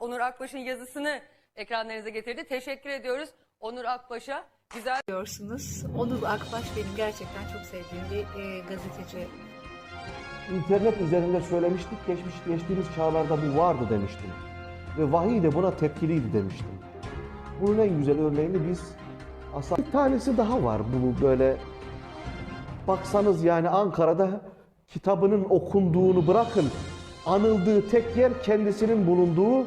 Onur Akbaş'ın yazısını ekranlarınıza getirdi. Teşekkür ediyoruz Onur Akbaş'a. Güzel diyorsunuz. Onur Akbaş benim gerçekten çok sevdiğim bir e, gazeteci. İnternet üzerinde söylemiştik, geçmiş geçtiğimiz çağlarda bu vardı demiştim. Ve vahiy de buna tepkiliydi demiştim. Bunun en güzel örneğini biz aslında bir tanesi daha var bunu böyle baksanız yani Ankara'da kitabının okunduğunu bırakın anıldığı tek yer kendisinin bulunduğu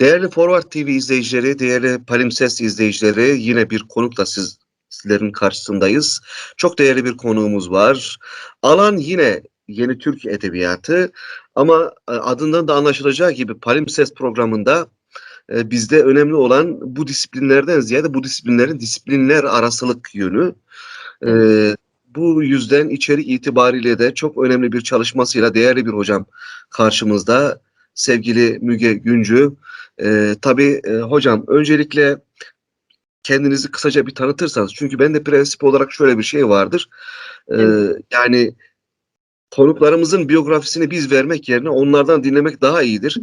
Değerli Forward TV izleyicileri, değerli Palimpsest izleyicileri yine bir konukla siz, sizlerin karşısındayız. Çok değerli bir konuğumuz var. Alan yine yeni Türk Edebiyatı ama e, adından da anlaşılacağı gibi Palimpsest programında e, bizde önemli olan bu disiplinlerden ziyade bu disiplinlerin disiplinler arasılık yönü. E, bu yüzden içerik itibariyle de çok önemli bir çalışmasıyla değerli bir hocam karşımızda. Sevgili Müge Güncü. Ee, tabii hocam öncelikle kendinizi kısaca bir tanıtırsanız çünkü bende prensip olarak şöyle bir şey vardır. Ee, yani konuklarımızın biyografisini biz vermek yerine onlardan dinlemek daha iyidir.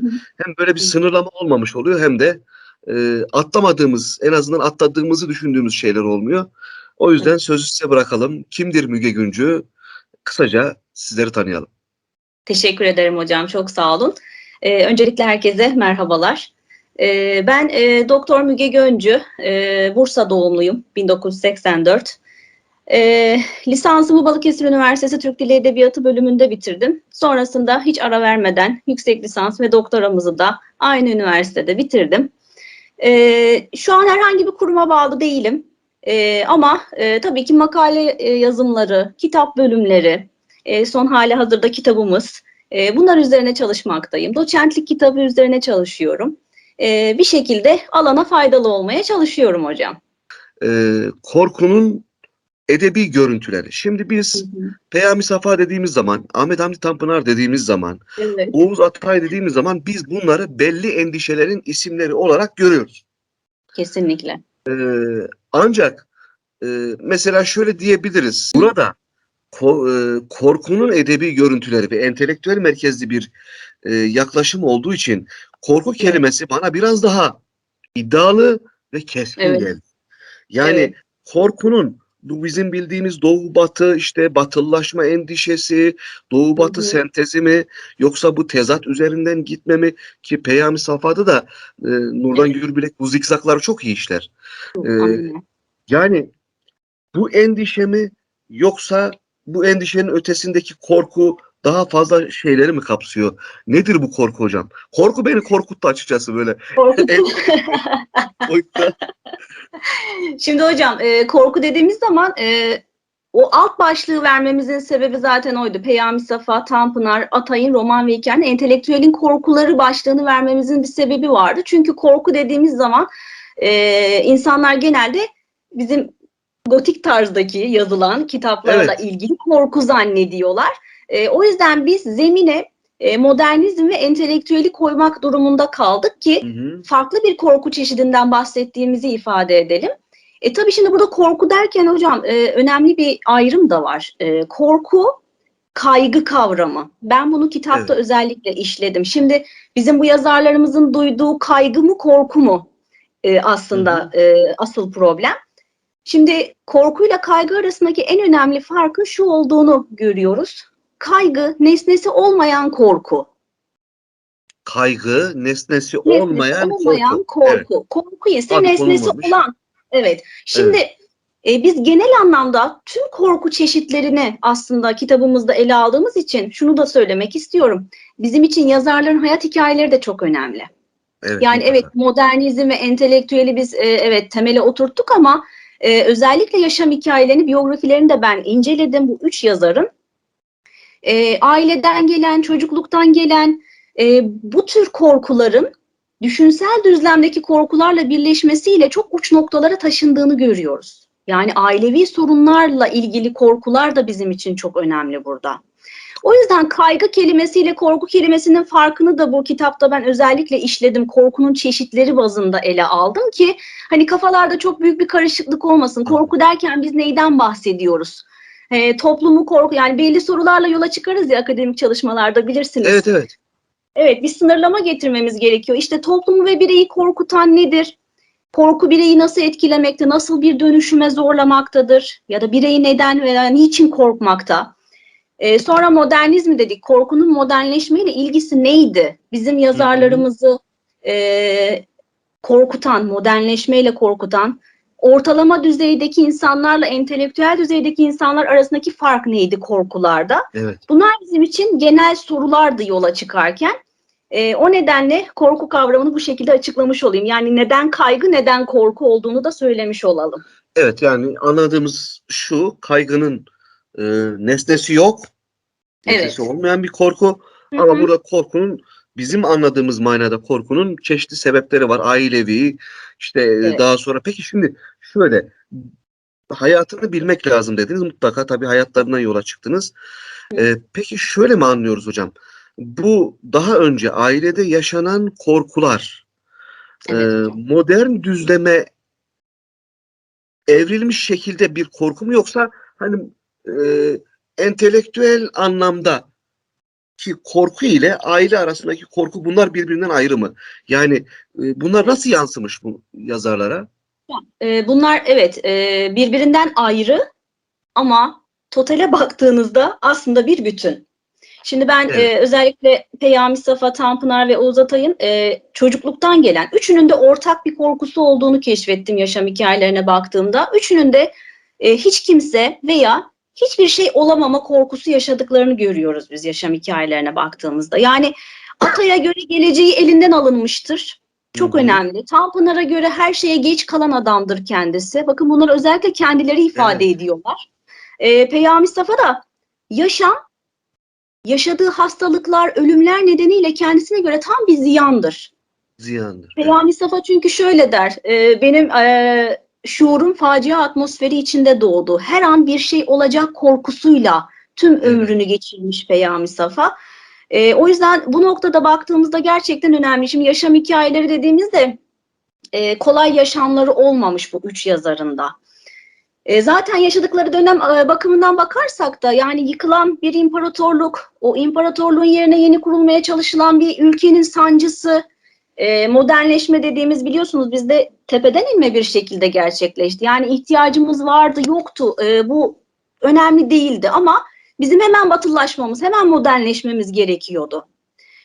Hem böyle bir sınırlama olmamış oluyor hem de e, atlamadığımız en azından atladığımızı düşündüğümüz şeyler olmuyor. O yüzden sözü size bırakalım. Kimdir Müge Güncü? Kısaca sizleri tanıyalım. Teşekkür ederim hocam. Çok sağ olun. Ee, öncelikle herkese merhabalar. Ee, ben e, Doktor Müge Göncü, e, Bursa doğumluyum, 1984. E, lisansımı Balıkesir Üniversitesi Türk Dili Edebiyatı bölümünde bitirdim. Sonrasında hiç ara vermeden yüksek lisans ve doktoramızı da aynı üniversitede bitirdim. E, şu an herhangi bir kuruma bağlı değilim. E, ama e, tabii ki makale e, yazımları, kitap bölümleri, e, son hali hazırda kitabımız, e, bunlar üzerine çalışmaktayım. Doçentlik kitabı üzerine çalışıyorum. E, bir şekilde alana faydalı olmaya çalışıyorum hocam. Ee, korkunun edebi görüntüleri. Şimdi biz Peyami Safa dediğimiz zaman, Ahmet Hamdi Tanpınar dediğimiz zaman, Evet. Oğuz Atay dediğimiz zaman biz bunları belli endişelerin isimleri olarak görüyoruz. Kesinlikle. Ee, ancak e, mesela şöyle diyebiliriz. Burada ko- e, korkunun edebi görüntüleri ve entelektüel merkezli bir e, yaklaşım olduğu için korku kelimesi bana biraz daha iddialı ve keskin Evet. geldi. Yani Evet. korkunun bu bizim bildiğimiz doğu batı işte batılılaşma endişesi, doğu batı Hı hı. sentezi mi yoksa bu tezat üzerinden gitme mi ki Peyami Safa'da da e, Nurdan Gürbilek bu zikzakları çok iyi işler. Ee, Aynen. Yani bu endişe mi yoksa bu endişenin ötesindeki korku daha fazla şeyleri mi kapsıyor? Nedir bu korku hocam? Korku beni korkuttu açıkçası böyle. Boyutta. Şimdi hocam e, korku dediğimiz zaman e, o alt başlığı vermemizin sebebi zaten oydu. Peyami Safa, Tanpınar, Atay'ın roman ve hikayenin entelektüelin korkuları başlığını vermemizin bir sebebi vardı. Çünkü korku dediğimiz zaman e, insanlar genelde bizim gotik tarzdaki yazılan kitaplarla Evet. ilgili korku zannediyorlar. E, o yüzden biz zemine e, modernizm ve entelektüeli koymak durumunda kaldık ki Hı hı. farklı bir korku çeşidinden bahsettiğimizi ifade edelim. E tabii şimdi burada korku derken hocam e, önemli bir ayrım da var. E, korku kaygı kavramı. Ben bunu kitapta özellikle işledim. Şimdi bizim bu yazarlarımızın duyduğu kaygı mı korku mu e, aslında e, asıl problem. Şimdi korkuyla kaygı arasındaki en önemli farkın şu olduğunu görüyoruz. Kaygı nesnesi olmayan korku. Kaygı nesnesi Nesnesi olmayan, olmayan korku. Evet. korku. Korku ise Adı nesnesi konulmamış. olan. Evet. Şimdi e, biz genel anlamda tüm korku çeşitlerini aslında kitabımızda ele aldığımız için şunu da söylemek istiyorum. Bizim için yazarların hayat hikayeleri de çok önemli. Evet, Yani evet modernizm ve entelektüeli biz e, evet temele oturttuk ama e, özellikle yaşam hikayelerini, biyografilerini de ben inceledim bu üç yazarın. E, aileden gelen, çocukluktan gelen e, bu tür korkuların düşünsel düzlemdeki korkularla birleşmesiyle çok uç noktalara taşındığını görüyoruz. Yani ailevi sorunlarla ilgili korkular da bizim için çok önemli burada. O yüzden kaygı kelimesiyle korku kelimesinin farkını da bu kitapta ben özellikle işledim. Korkunun çeşitleri bazında ele aldım ki hani kafalarda çok büyük bir karışıklık olmasın. Korku derken biz neyden bahsediyoruz? E, toplumu korku yani belli sorularla yola çıkarız ya akademik çalışmalarda bilirsiniz. Evet evet. Evet, bir sınırlama getirmemiz gerekiyor. İşte toplumu ve bireyi korkutan nedir? Korku bireyi nasıl etkilemekte, nasıl bir dönüşüme zorlamaktadır? Ya da bireyi neden veya niçin korkmakta? Ee, sonra modernizm dedik. Korkunun modernleşmeyle ilgisi neydi? Bizim yazarlarımızı e, korkutan, modernleşmeyle korkutan, ortalama düzeydeki insanlarla entelektüel düzeydeki insanlar arasındaki fark neydi korkularda? Evet. Bunlar bizim için genel sorulardı yola çıkarken. Ee, o nedenle korku kavramını bu şekilde açıklamış olayım. Yani neden kaygı, neden korku olduğunu da söylemiş olalım. Evet yani anladığımız şu kaygının e, nesnesi yok. Nesnesi olmayan bir korku. Hı Ama burada korkunun bizim anladığımız manada korkunun çeşitli sebepleri var. Ailevi işte e, Evet. daha sonra peki şimdi şöyle hayatını bilmek lazım dediniz. Mutlaka tabii hayatlarından yola çıktınız. E, peki şöyle mi anlıyoruz hocam? Bu daha önce ailede yaşanan korkular e, Evet hocam. modern düzleme evrilmiş şekilde bir korku mu yoksa hani e, entelektüel anlamda ki korku ile aile arasındaki korku bunlar birbirinden ayrı mı? Yani e, bunlar nasıl yansımış bu yazarlara? Ee, bunlar evet e, birbirinden ayrı ama totale baktığınızda aslında bir bütün. Şimdi ben Evet. e, özellikle Peyami Safa, Tanpınar ve Oğuz Atay'ın e, çocukluktan gelen, üçünün de ortak bir korkusu olduğunu keşfettim yaşam hikayelerine baktığımda. Üçünün de e, hiç kimse veya hiçbir şey olamama korkusu yaşadıklarını görüyoruz biz yaşam hikayelerine baktığımızda. Yani Atay'a göre geleceği elinden alınmıştır. Çok Hı hı. önemli. Tanpınar'a göre her şeye geç kalan adamdır kendisi. Bakın bunları özellikle kendileri ifade Evet. ediyorlar. Ee, Peyami Safa da yaşam, yaşadığı hastalıklar, ölümler nedeniyle kendisine göre tam bir ziyandır. Ziyandır. Peyami Safa çünkü şöyle der, e, benim e, şuurum facia atmosferi içinde doğdu. Her an bir şey olacak korkusuyla tüm ömrünü geçirmiş Peyami Safa. E, o yüzden bu noktada baktığımızda gerçekten önemli. Şimdi yaşam hikayeleri dediğimizde e, kolay yaşamları olmamış bu üç yazarında. E, zaten yaşadıkları dönem e, bakımından bakarsak da yani yıkılan bir imparatorluk, o imparatorluğun yerine yeni kurulmaya çalışılan bir ülkenin sancısı, e, modernleşme dediğimiz biliyorsunuz bizde tepeden inme bir şekilde gerçekleşti. Yani ihtiyacımız vardı, yoktu. E, bu önemli değildi ama bizim hemen batılılaşmamız, hemen modernleşmemiz gerekiyordu.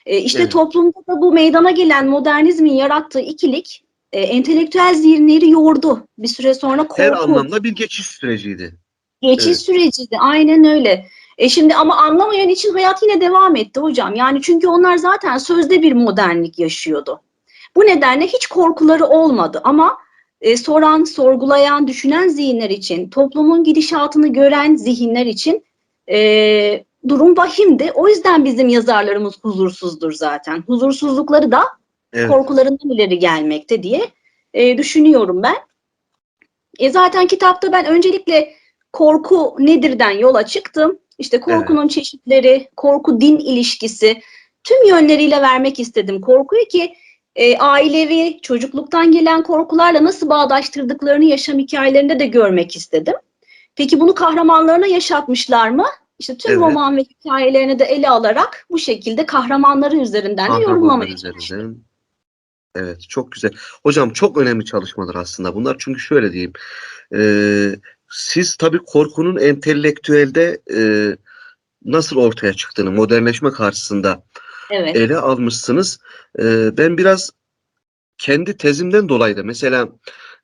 E, işte Evet. toplumda da bu meydana gelen modernizmin yarattığı ikilik e, entelektüel zihinleri yordu. Bir süre sonra korku, Her anlamda bir geçiş süreciydi. geçiş Evet. süreciydi. Aynen öyle. E şimdi ama anlamayan için hayat yine devam etti hocam. Yani çünkü onlar zaten sözde bir modernlik yaşıyordu. Bu nedenle hiç korkuları olmadı ama e, soran, sorgulayan, düşünen zihinler için, toplumun gidişatını gören zihinler için e, durum vahimdi. O yüzden bizim yazarlarımız huzursuzdur zaten. Huzursuzlukları da Evet. korkularından ileri gelmekte diye e, düşünüyorum ben. E, zaten kitapta ben öncelikle korku nedirden yola çıktım. İşte korkunun çeşitleri, korku din ilişkisi tüm yönleriyle vermek istedim korkuyu ki e, ailevi, çocukluktan gelen korkularla nasıl bağdaştırdıklarını yaşam hikayelerinde de görmek istedim. Peki bunu kahramanlarına yaşatmışlar mı? İşte tüm Evet. roman ve hikayelerini de ele alarak bu şekilde kahramanları üzerinden de Kahramanlar yorumlamaya çalıştım. Evet çok güzel. Hocam çok önemli çalışmalar aslında bunlar. Çünkü şöyle diyeyim. eee, siz tabii korkunun entelektüelde eee, nasıl ortaya çıktığını modernleşme karşısında Evet. ele almışsınız. Eee, ben biraz kendi tezimden dolayı da mesela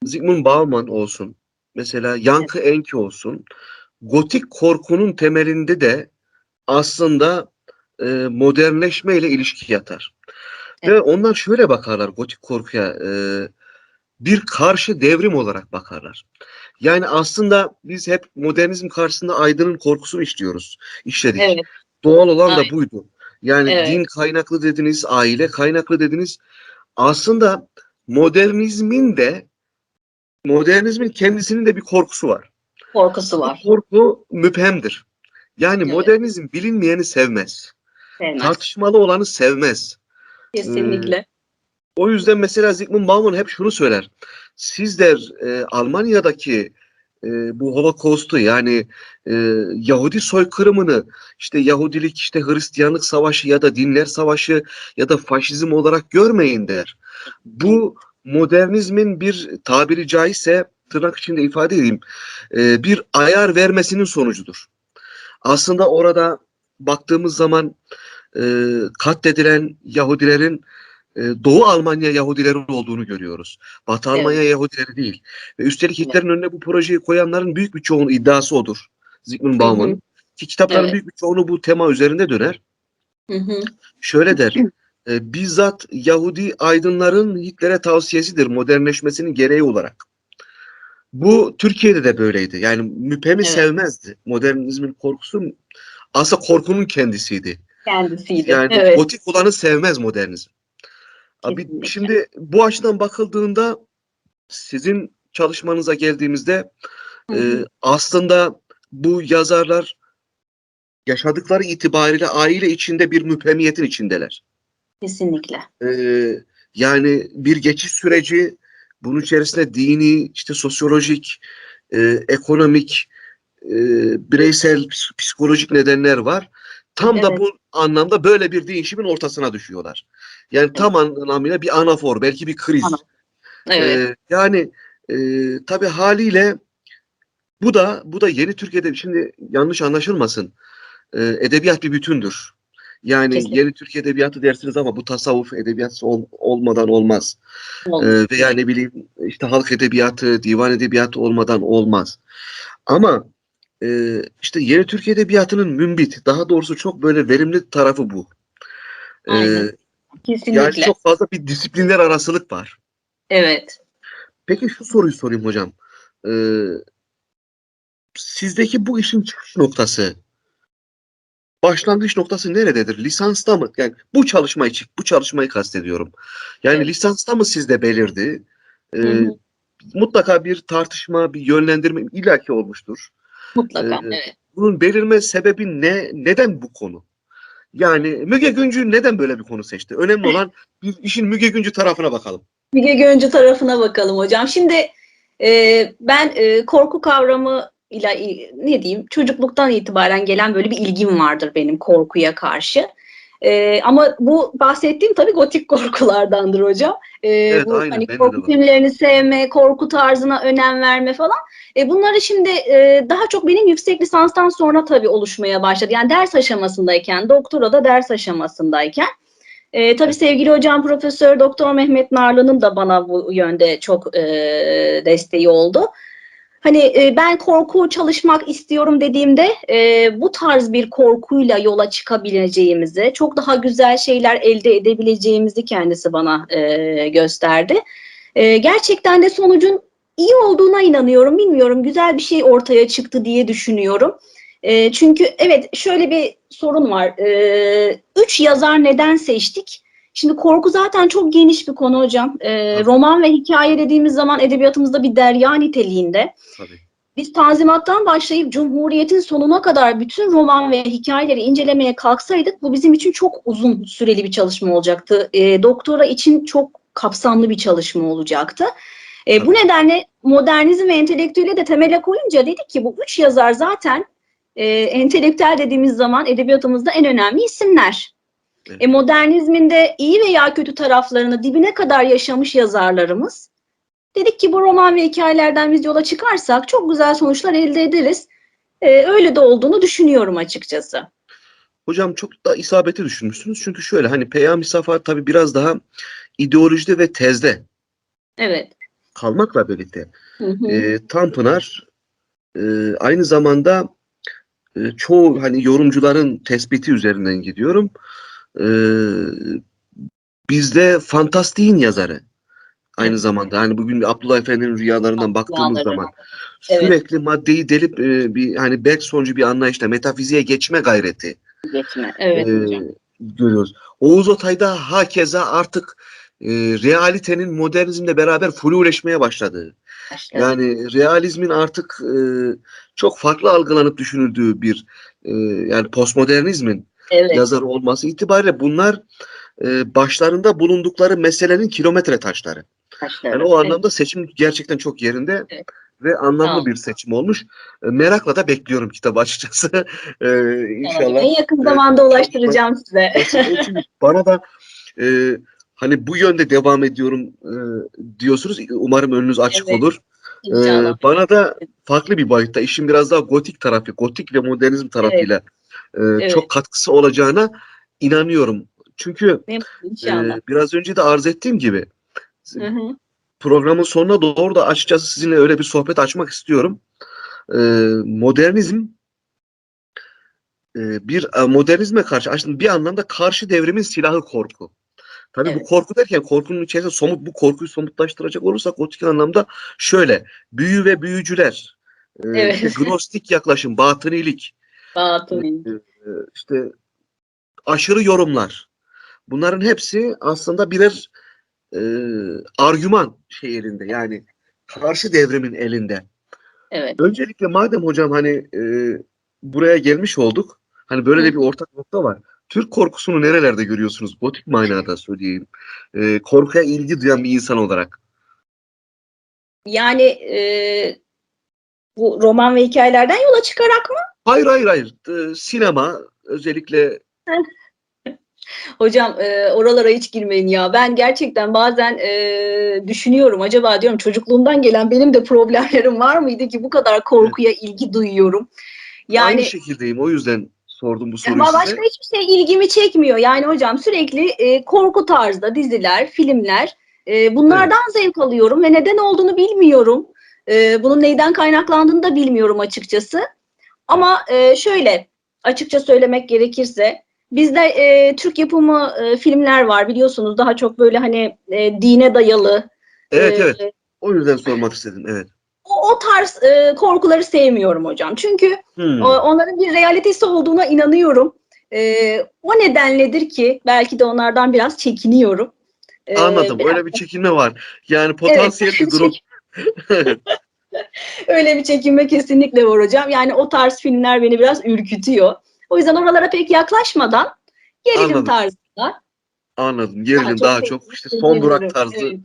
Zygmunt Bauman olsun, mesela Yankı Enki olsun, gotik korkunun temelinde de aslında eee modernleşme ile ilişki yatar. Ve onlar şöyle bakarlar gotik korkuya, eee, bir karşı devrim olarak bakarlar. Yani aslında biz hep modernizm karşısında aydının korkusunu işliyoruz, işledik. Evet. Doğal olan da Aynen. buydu. Yani Evet. din kaynaklı dediniz, aile kaynaklı dediniz. Aslında modernizmin de modernizmin kendisinin de bir korkusu var. Korkusu Bu var. korku müphemdir. Yani Evet. modernizm bilinmeyeni sevmez. Sevmez. Tartışmalı olanı sevmez. Kesinlikle. O yüzden mesela Zygmunt Bauman hep şunu söyler. Siz der e, Almanya'daki e, bu Holocaust'u yani e, Yahudi soykırımını işte Yahudilik işte Hristiyanlık savaşı ya da dinler savaşı ya da faşizm olarak görmeyin der. Bu modernizmin bir tabiri caizse tırnak içinde ifade edeyim e, bir ayar vermesinin sonucudur. Aslında orada baktığımız zaman e, katledilen Yahudilerin Doğu Almanya Yahudileri olduğunu görüyoruz. Batı Evet. Almanya Yahudileri değil. Ve üstelik Hitler'in önüne bu projeyi koyanların büyük bir çoğunun iddiası odur. Zygmunt Bauman'ın. Ki kitapların Evet. büyük bir çoğunu bu tema üzerinde döner. Hı hı. Şöyle der. e, bizzat Yahudi aydınların Hitler'e tavsiyesidir modernleşmesinin gereği olarak. Bu Türkiye'de de böyleydi. Yani müpemi Evet. sevmezdi. Modernizmin korkusu aslında korkunun kendisiydi. Kendisiydi. Yani evet. gotik olanı sevmez modernizm. Abi Kesinlikle. şimdi bu açıdan bakıldığında sizin çalışmanıza geldiğimizde Hı e, aslında bu yazarlar yaşadıkları itibariyle aile içinde bir müphemiyetin içindeler. Kesinlikle. E, yani bir geçiş süreci bunun içerisinde dini, işte sosyolojik, e, ekonomik, e, bireysel, ps- psikolojik nedenler var. Tam da Evet. bu anlamda böyle bir değişimin ortasına düşüyorlar. Yani tam anlamıyla bir anafor, belki bir kriz. Ana- Evet. Ee, yani e, tabii haliyle bu da bu da yeni Türkiye'de şimdi yanlış anlaşılmasın. Ee, edebiyat bir bütündür. Yani Kesinlikle. yeni Türk edebiyatı dersiniz ama bu tasavvuf edebiyatı ol- olmadan olmaz. Oldu. Ee, veya ne bileyim işte halk edebiyatı, divan edebiyatı olmadan olmaz. Ama e, işte yeni Türk edebiyatının mümbit, daha doğrusu çok böyle verimli tarafı bu. Ee, Aynen. Kesinlikle. yani çok fazla bir disiplinler arasılık var. Evet. Peki şu soruyu sorayım hocam. Ee, sizdeki bu işin çıkış noktası, başlangıç noktası nerededir? Lisansta mı? Yani bu çalışmayı bu çalışmayı kastediyorum. Yani Evet. lisansta mı sizde belirdi? Ee, Hı hı. mutlaka bir tartışma, bir yönlendirme illaki olmuştur. Mutlaka. Ee, evet. Bunun belirme sebebi ne? Neden bu konu? Yani Müge Güncü neden böyle bir konu seçti? Önemli olan bir işin Müge Güncü tarafına bakalım. Müge Göncü tarafına bakalım hocam. Şimdi e, ben e, korku kavramı ile ne diyeyim çocukluktan itibaren gelen böyle bir ilgim vardır benim korkuya karşı. E, ama bu bahsettiğim tabii gotik korkulardandır hocam. E, Evet, bu aynen, hani korku filmlerini sevme, korku tarzına önem verme falan. E, bunları şimdi e, daha çok benim yüksek lisanstan sonra tabii oluşmaya başladı. Yani ders aşamasındayken, doktora da ders aşamasındayken. E, tabii sevgili hocam Profesör Doktor Mehmet Narlı'nın da bana bu yönde çok e, desteği oldu. Hani e, ben korku çalışmak istiyorum dediğimde e, bu tarz bir korkuyla yola çıkabileceğimizi, çok daha güzel şeyler elde edebileceğimizi kendisi bana e, gösterdi. Gerçekten de sonucun iyi olduğuna inanıyorum. Bilmiyorum güzel bir şey ortaya çıktı diye düşünüyorum. Çünkü evet şöyle bir sorun var. Üç yazar neden seçtik? Şimdi korku zaten çok geniş bir konu hocam. E, Tabii. roman ve hikaye dediğimiz zaman edebiyatımızda bir derya niteliğinde. Tabii. Biz Tanzimat'tan başlayıp Cumhuriyet'in sonuna kadar bütün roman ve hikayeleri incelemeye kalksaydık bu bizim için çok uzun süreli bir çalışma olacaktı. E, doktora için çok kapsamlı bir çalışma olacaktı. E, bu nedenle modernizm ve entelektüele de temele koyunca dedik ki bu üç yazar zaten e, entelektüel dediğimiz zaman edebiyatımızda en önemli isimler. Evet. E, modernizmin de iyi veya kötü taraflarını dibine kadar yaşamış yazarlarımız. Dedik ki bu roman ve hikayelerden biz yola çıkarsak çok güzel sonuçlar elde ederiz. E, öyle de olduğunu düşünüyorum açıkçası. Hocam çok da isabeti düşünmüşsünüz. Çünkü şöyle hani Peyami Safa tabii biraz daha ideolojide ve tezde Evet. kalmakla birlikte Hı hı. e, Tanpınar e, aynı zamanda e, çoğu hani yorumcuların tespiti üzerinden gidiyorum. E, bizde fantastiğin yazarı. Aynı zamanda hani bugün Abdullah Efendi'nin rüyalarından baktığımız Rüyaları. zaman Evet. sürekli maddeyi delip e, bir hani Bergsoncu bir anlayışla metafiziğe geçme gayreti Geçme. Evet e, hocam. görüyoruz. Oğuz Otay'da hakeza artık e, realitenin modernizmle beraber fluleşmeye başladığı, yani realizmin artık e, çok farklı algılanıp düşünüldüğü bir e, yani postmodernizmin evet. yazarı olması itibariyle bunlar e, başlarında bulundukları meselenin kilometre taşları. Yani o anlamda seçim gerçekten çok yerinde Evet. ve anlamlı Tamam. bir seçim olmuş. E, merakla da bekliyorum kitabı açıkçası. e, inşallah. En yakın Evet. zamanda ulaştıracağım size. Bana da e, hani bu yönde devam ediyorum e, diyorsunuz. Umarım önünüz açık Evet. olur. E, İnşallah. bana da farklı bir boyutta işin biraz daha gotik tarafı, gotik ve modernizm tarafıyla e, Evet. çok katkısı olacağına inanıyorum. Çünkü İnşallah. e, biraz önce de arz ettiğim gibi Hı hı. programın sonuna doğru da açıkçası sizinle öyle bir sohbet açmak istiyorum. E, modernizm e, bir e, modernizme karşı aslında bir anlamda karşı devrimin silahı korku. Tabii bu Evet. korku derken korkunun içerisinde somut bu korkuyu somutlaştıracak olursak gotik anlamda şöyle büyü ve büyücüler, e, Evet. işte gnostik yaklaşım, batınilik, Batıl. e, işte aşırı yorumlar. Bunların hepsi aslında birer e, argüman şey elinde yani karşı devrimin elinde. Evet. Öncelikle madem hocam hani e, buraya gelmiş olduk. Hani böyle de bir ortak nokta var. Türk korkusunu nerelerde görüyorsunuz? Gotik manada söyleyeyim. E, korkuya ilgi duyan bir insan olarak. Yani e, bu roman ve hikayelerden yola çıkarak mı? Hayır hayır hayır. E, sinema özellikle Hocam e, oralara hiç girmeyin ya. Ben gerçekten bazen e, düşünüyorum. Acaba diyorum çocukluğumdan gelen benim de problemlerim var mıydı ki bu kadar korkuya ilgi duyuyorum. aynı Yani şekildeyim. O yüzden sordum bu soruyu ama size. başka hiçbir şey ilgimi çekmiyor. Yani hocam sürekli e, korku tarzda diziler, filmler e, bunlardan zevk alıyorum ve neden olduğunu bilmiyorum. E, bunun neyden kaynaklandığını da bilmiyorum açıkçası. Ama e, şöyle açıkça söylemek gerekirse bizde e, Türk yapımı e, filmler var biliyorsunuz daha çok böyle hani e, dine dayalı. Evet e, evet. O yüzden sormak istedim. Evet. O, o tarz e, korkuları sevmiyorum hocam. Çünkü Hmm. o- onların bir realitesi olduğuna inanıyorum. Ee, o nedenledir ki belki de onlardan biraz çekiniyorum. Ee, Anladım. biraz- Öyle bir çekinme var. Yani potansiyel bir durum. Öyle bir çekinme kesinlikle var hocam. Yani o tarz filmler beni biraz ürkütüyor. O yüzden oralara pek yaklaşmadan gerilim Anladım. tarzında. Anladım. Gerilim çok daha sevdiğim çok işte son durak tarzı. evet.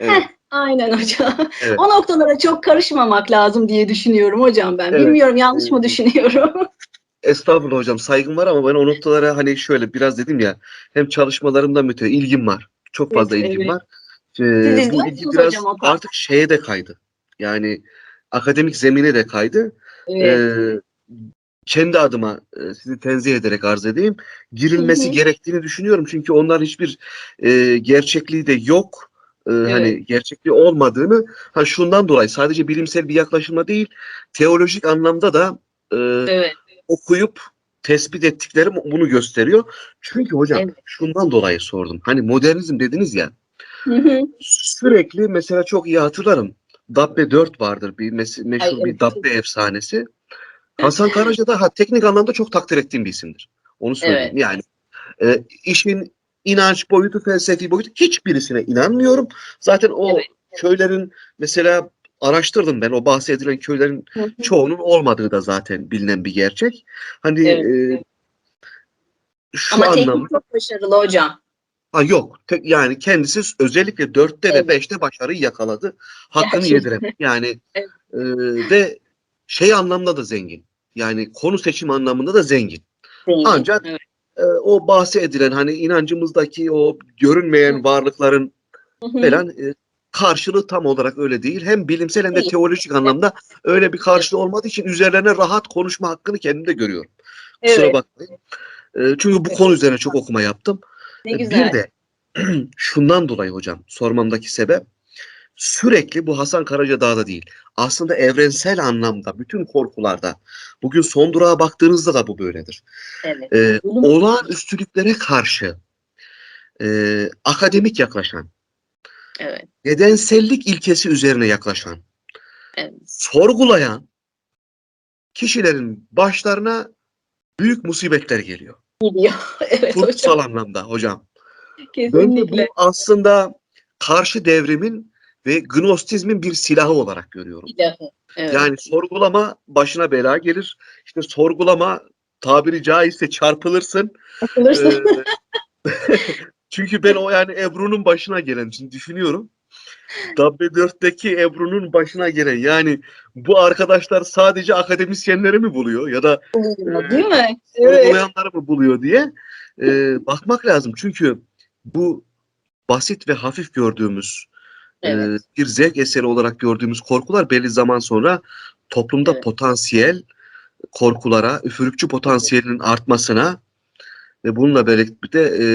Evet. Aynen hocam. Evet. O noktalara çok karışmamak lazım diye düşünüyorum hocam ben. Evet. Bilmiyorum yanlış mı Ee, düşünüyorum? Estağfurullah hocam saygım var ama ben o noktalara hani şöyle biraz dedim ya hem çalışmalarımdan müte ilgim var. Çok fazla Evet, ilgim evet. var. Siz Ee, izliyor bu ilgi biraz hocam artık şeye de kaydı. Yani akademik zemine de kaydı. Evet. Ee, kendi adıma e, sizi tenzih ederek arz edeyim. Girilmesi Hı hı. gerektiğini düşünüyorum. Çünkü onların hiçbir e, gerçekliği de yok. E, Evet. Hani gerçekliği olmadığını ha şundan dolayı sadece bilimsel bir yaklaşımla değil teolojik anlamda da e, evet. okuyup tespit ettiklerim bunu gösteriyor. Çünkü hocam Evet. şundan dolayı sordum. Hani modernizm dediniz ya Hı hı. sürekli mesela çok iyi hatırlarım. Dabbe 4 vardır bir mes- meşhur Ay, bir evet. Dabbe efsanesi. Hasan Karaca da ha, teknik anlamda çok takdir ettiğim bir isimdir. Onu söyleyeyim. Evet. Yani e, işin inanç boyutu, felsefi boyutu hiçbirisine inanmıyorum. Zaten o Evet. köylerin mesela araştırdım ben o bahsedilen köylerin çoğunun olmadığı da zaten bilinen bir gerçek. Hani Evet. e, şu Ama anlamda teknik çok başarılı hocam. Ha yok tek, yani kendisi özellikle dörtte Evet. ve beşte başarıyı yakaladı. Hakkını Gerçekten. yedirem. Yani Evet. e, ve şey anlamda da zengin. Yani konu seçim anlamında da zengin. Zengin. Ancak Evet. e, o bahsedilen hani inancımızdaki o görünmeyen varlıkların Hı hı. falan e, karşılığı tam olarak öyle değil. Hem bilimsel hem de Değil. teolojik anlamda öyle bir karşılığı olmadığı için üzerlerine rahat konuşma hakkını kendimde görüyorum. Kusura Evet. bakmayın. E, çünkü bu konu üzerine çok okuma yaptım. Ne E, güzel. Bir de şundan dolayı hocam sormamdaki sebep sürekli bu Hasan Karaca Dağ'da değil. Aslında evrensel anlamda bütün korkularda bugün son durağa baktığınızda da bu böyledir. Evet. Ee, Bunun- olağanüstülüklere karşı e, akademik yaklaşan, Evet. nedensellik ilkesi üzerine yaklaşan, Evet. sorgulayan kişilerin başlarına büyük musibetler geliyor. Gidiyor. evet hocam. Kurgusal anlamda hocam. Kesinlikle. bu aslında karşı devrimin ve gnostizmin bir silahı olarak görüyorum. Evet. Yani sorgulama başına bela gelir. İşte sorgulama tabiri caizse çarpılırsın. Bakılırsa- Ee, Çünkü ben o yani Ebru'nun başına gelen şimdi düşünüyorum. W4'teki Ebru'nun başına gelen yani bu arkadaşlar sadece akademisyenleri mi buluyor ya da Değil mi? Evet. mı buluyor diye e, bakmak lazım. Çünkü bu basit ve hafif gördüğümüz e, Evet. bir zevk eseri olarak gördüğümüz korkular belli zaman sonra toplumda Evet. potansiyel korkulara, üfürükçü potansiyelinin artmasına ve bununla birlikte e,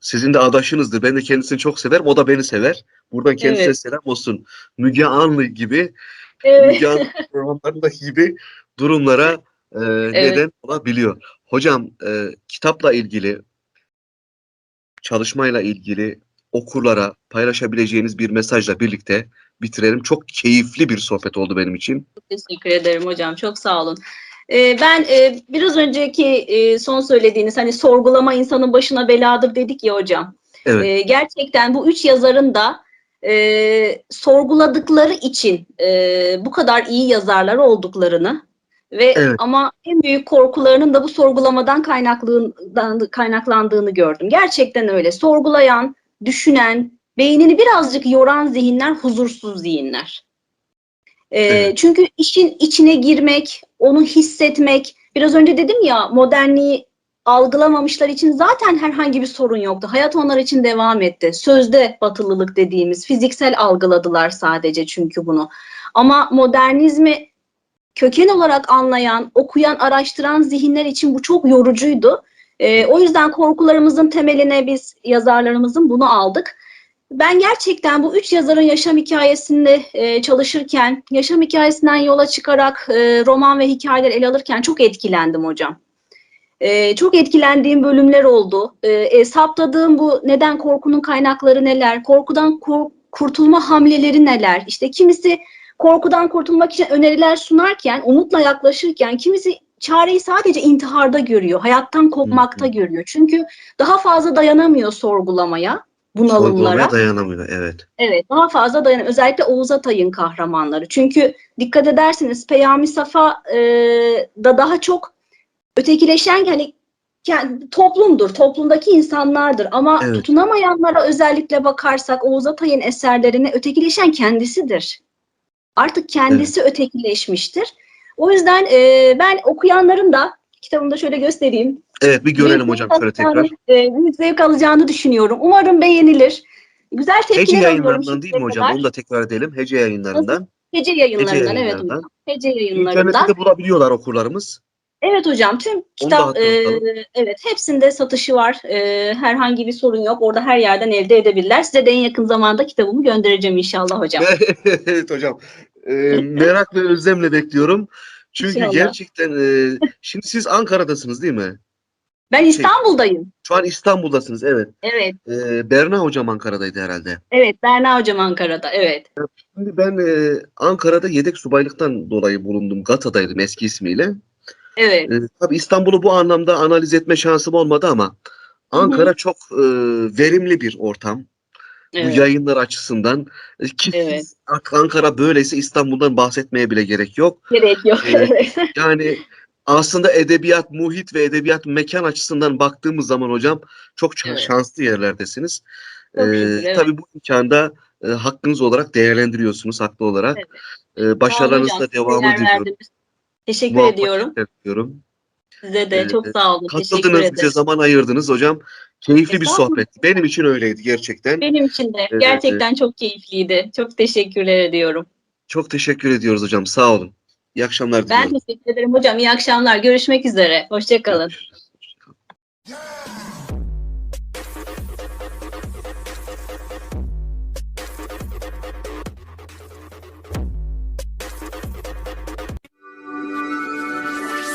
sizin de adaşınızdır. Ben de kendisini çok severim. O da beni sever. Buradan kendisine Evet. selam olsun. Müge Anlı gibi, Evet. Müge Anlı programlarındaki gibi durumlara e, neden olabiliyor. Hocam e, kitapla ilgili, çalışmayla ilgili okurlara paylaşabileceğiniz bir mesajla birlikte bitirelim. Çok keyifli bir sohbet oldu benim için. Teşekkür ederim hocam. Çok sağ olun. Ee, ben e, biraz önceki e, son söylediğiniz hani sorgulama insanın başına beladır dedik ya hocam. Evet. Ee, gerçekten bu üç yazarın da e, sorguladıkları için e, bu kadar iyi yazarlar olduklarını ve Evet. ama en büyük korkularının da bu sorgulamadan kaynaklandığını, kaynaklandığını gördüm. Gerçekten öyle. Sorgulayan, düşünen, beynini birazcık yoran zihinler huzursuz zihinler. Ee, Evet. Çünkü işin içine girmek, onu hissetmek, biraz önce dedim ya modernliği algılamamışlar için zaten herhangi bir sorun yoktu. Hayat onlar için devam etti. Sözde batılılık dediğimiz fiziksel algıladılar sadece çünkü bunu. Ama modernizmi köken olarak anlayan, okuyan, araştıran zihinler için bu çok yorucuydu. Ee, o yüzden korkularımızın temeline biz yazarlarımızın bunu aldık. Ben gerçekten bu üç yazarın yaşam hikayesinde e, çalışırken, yaşam hikayesinden yola çıkarak e, roman ve hikayeler ele alırken çok etkilendim hocam. E, çok etkilendiğim bölümler oldu. E, e, saptadığım bu neden korkunun kaynakları neler, korkudan kur- kurtulma hamleleri neler. İşte kimisi korkudan kurtulmak için öneriler sunarken, umutla yaklaşırken, kimisi çareyi sadece intiharda görüyor, hayattan kopmakta görüyor. Çünkü daha fazla dayanamıyor sorgulamaya, bunalımlara. Dayanamıyor. Evet. Evet, daha fazla dayan. Özellikle Oğuz Atay'ın kahramanları. Çünkü dikkat ederseniz Peyami Safa e, da daha çok ötekileşen hani kend- toplumdur, toplumdaki insanlardır. Ama Evet. tutunamayanlara özellikle bakarsak Oğuz Atay'ın eserlerine ötekileşen kendisidir. Artık kendisi ötekileşmiştir. O yüzden e, ben okuyanların da kitabımda şöyle göstereyim. Evet bir görelim hocam şöyle tekrar. e, büyük zevk alacağını düşünüyorum. Umarım beğenilir. Güzel Hece tepkiler alıyorum. yayınlarından değil mi hocam? kadar. Onu da tekrar edelim. Hece yayınlarından. Hece yayınlarından, Hece evet yayınlarından. hocam. Hece yayınlarından. İnternette de bulabiliyorlar okurlarımız. Evet hocam tüm kitap e, evet hepsinde satışı var. E, herhangi bir sorun yok. Orada her yerden elde edebilirler. Size de en yakın zamanda kitabımı göndereceğim inşallah hocam. evet hocam. Ee, merak ve özlemle bekliyorum. Çünkü İnşallah. gerçekten e, şimdi siz Ankara'dasınız değil mi? Ben İstanbul'dayım. Şu an İstanbul'dasınız evet. Evet. Ee, Berna hocam Ankara'daydı herhalde. Evet Berna hocam Ankara'da. Evet. Şimdi ben e, Ankara'da yedek subaylıktan dolayı bulundum. GATA'daydım eski ismiyle. Evet. E, tabii İstanbul'u bu anlamda analiz etme şansım olmadı ama Ankara çok e, verimli bir ortam. Evet. Bu yayınlar açısından. E, Ki Evet. Ankara böyleyse İstanbul'dan bahsetmeye bile gerek yok. Gerek yok. Evet. Yani aslında edebiyat, muhit ve edebiyat mekan açısından baktığımız zaman hocam çok Evet. şanslı yerlerdesiniz. Çok Ee, şükür, evet. Tabii bu imkanda e, hakkınız olarak değerlendiriyorsunuz haklı olarak. Evet. Ee, başarılarınızla devamı diliyorum. Teşekkür ediyorum. diliyorum. Size de Ee, çok sağ olun. Katıldınız bize zaman ayırdınız hocam. Keyifli bir Estağfurullah. sohbetti. Benim için öyleydi gerçekten. Benim için de gerçekten çok keyifliydi. Çok teşekkürler ediyorum. Çok teşekkür ediyoruz hocam. Sağ olun. İyi akşamlar Ben diliyorum. teşekkür ederim hocam. İyi akşamlar. Görüşmek üzere. Hoşçakalın. Görüşürüz.